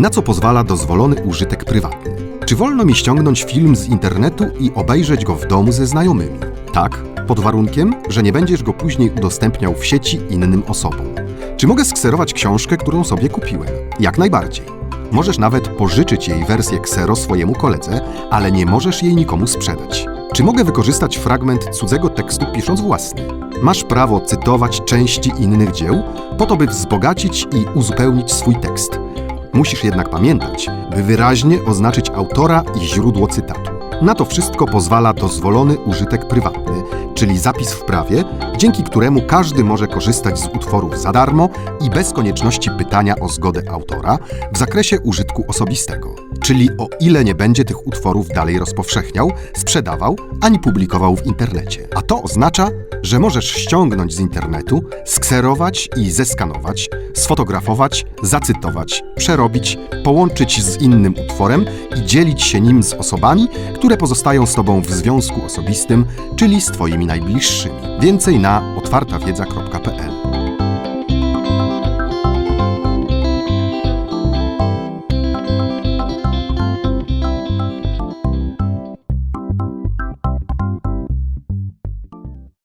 Na co pozwala dozwolony użytek prywatny? Czy wolno mi ściągnąć film z internetu i obejrzeć go w domu ze znajomymi? Tak, pod warunkiem, że nie będziesz go później udostępniał w sieci innym osobom. Czy mogę skserować książkę, którą sobie kupiłem? Jak najbardziej. Możesz nawet pożyczyć jej wersję ksero swojemu koledze, ale nie możesz jej nikomu sprzedać. Czy mogę wykorzystać fragment cudzego tekstu pisząc własny? Masz prawo cytować części innych dzieł po to, by wzbogacić i uzupełnić swój tekst. Musisz jednak pamiętać, by wyraźnie oznaczyć autora i źródło cytatu. Na to wszystko pozwala dozwolony użytek prywatny, czyli zapis w prawie, dzięki któremu każdy może korzystać z utworów za darmo i bez konieczności pytania o zgodę autora w zakresie użytku osobistego. Czyli o ile nie będzie tych utworów dalej rozpowszechniał, sprzedawał ani publikował w internecie. A to oznacza, że możesz ściągnąć z internetu, skserować i zeskanować, sfotografować, zacytować, przerobić, połączyć z innym utworem i dzielić się nim z osobami, które pozostają z Tobą w związku osobistym, czyli z Twoimi najbliższymi. Więcej na otwartawiedza.pl